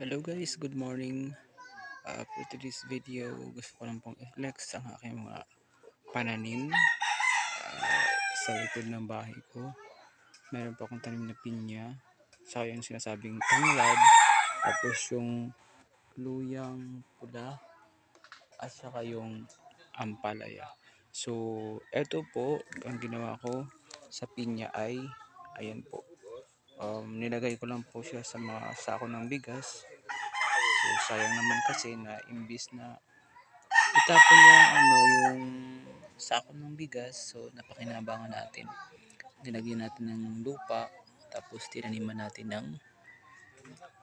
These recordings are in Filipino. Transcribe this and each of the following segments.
Hello guys, good morning. Uh, for today's video, gusto ko lang pong i-flex ang aking mga pananim uh, sa likod ng bahay ko. Meron po akong tanim na pinya. Sa yung sinasabing tanglad. Tapos yung luyang pula. At saka yung ampalaya. So, eto po, ang ginawa ko sa pinya ay, ayan po, um, nilagay ko lang po siya sa mga sako ng bigas. So sayang naman kasi na imbis na itapon yung ano yung sako ng bigas so napakinabangan natin. Nilagyan natin ng lupa tapos tinaniman natin ng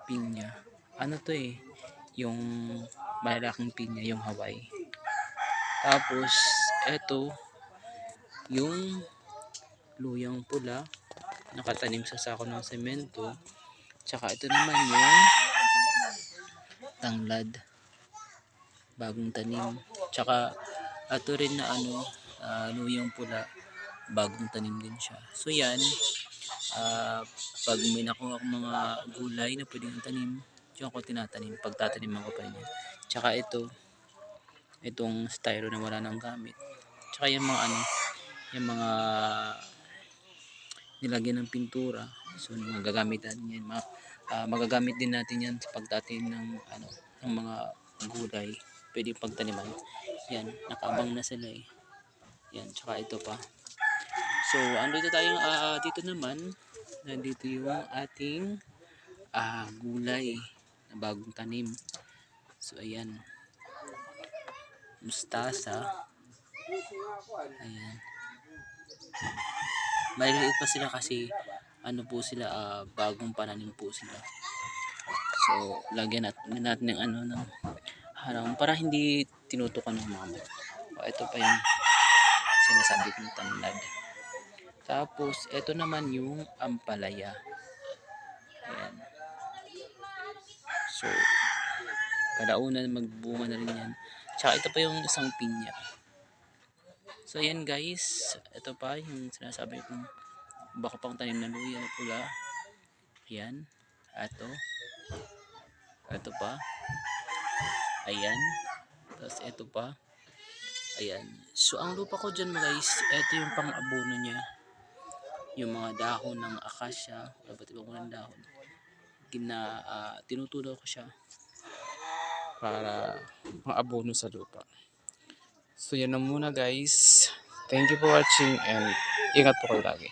pinya. Ano to eh yung malalaking pinya yung Hawaii. Tapos eto yung luyang pula nakatanim sa sako ng semento. Tsaka ito naman yung tanglad. Bagong tanim. Tsaka ito rin na ano, uh, luyang pula. Bagong tanim din siya. So yan, uh, pag may nakuha akong mga gulay na pwedeng tanim, diyan ko tinatanim. Pagtataniman ko pa rin yan. Tsaka ito, itong styro na wala nang gamit. Tsaka yung mga ano, yung mga nilagyan ng pintura. So magagamit natin yan. Ma, uh, magagamit din natin yan sa pagtatin ng ano ng mga gulay. Pwede pagtaniman yan nakabang na sila eh. Yan tsaka ito pa. So andito tayo uh, dito naman. Nandito yung ating uh, gulay na bagong tanim. So ayan. Mustasa. Ayan maliliit pa sila kasi ano po sila uh, bagong pananim po sila. So lagyan natin, natin ng ano ng harang para hindi tinutukan ng mama o ito pa yung sinasabi kong tanglad. Tapos ito naman yung ampalaya. Ayan. So kadauna magbunga na rin yan. Tsaka ito pa yung isang pinya So yan guys, ito pa yung sinasabi kong baka pang tanim na luya na pula. Yan, ito. Ito pa. Ayan. Tapos ito pa. Ayan. So ang lupa ko dyan guys, ito yung pang-abono niya. Yung mga dahon ng akasya, iba't ibang mga dahon. Gina, uh, tinutulo ko siya para pang-abono sa lupa. So yan na muna guys. Thank you for watching and ingat po kayo lagi.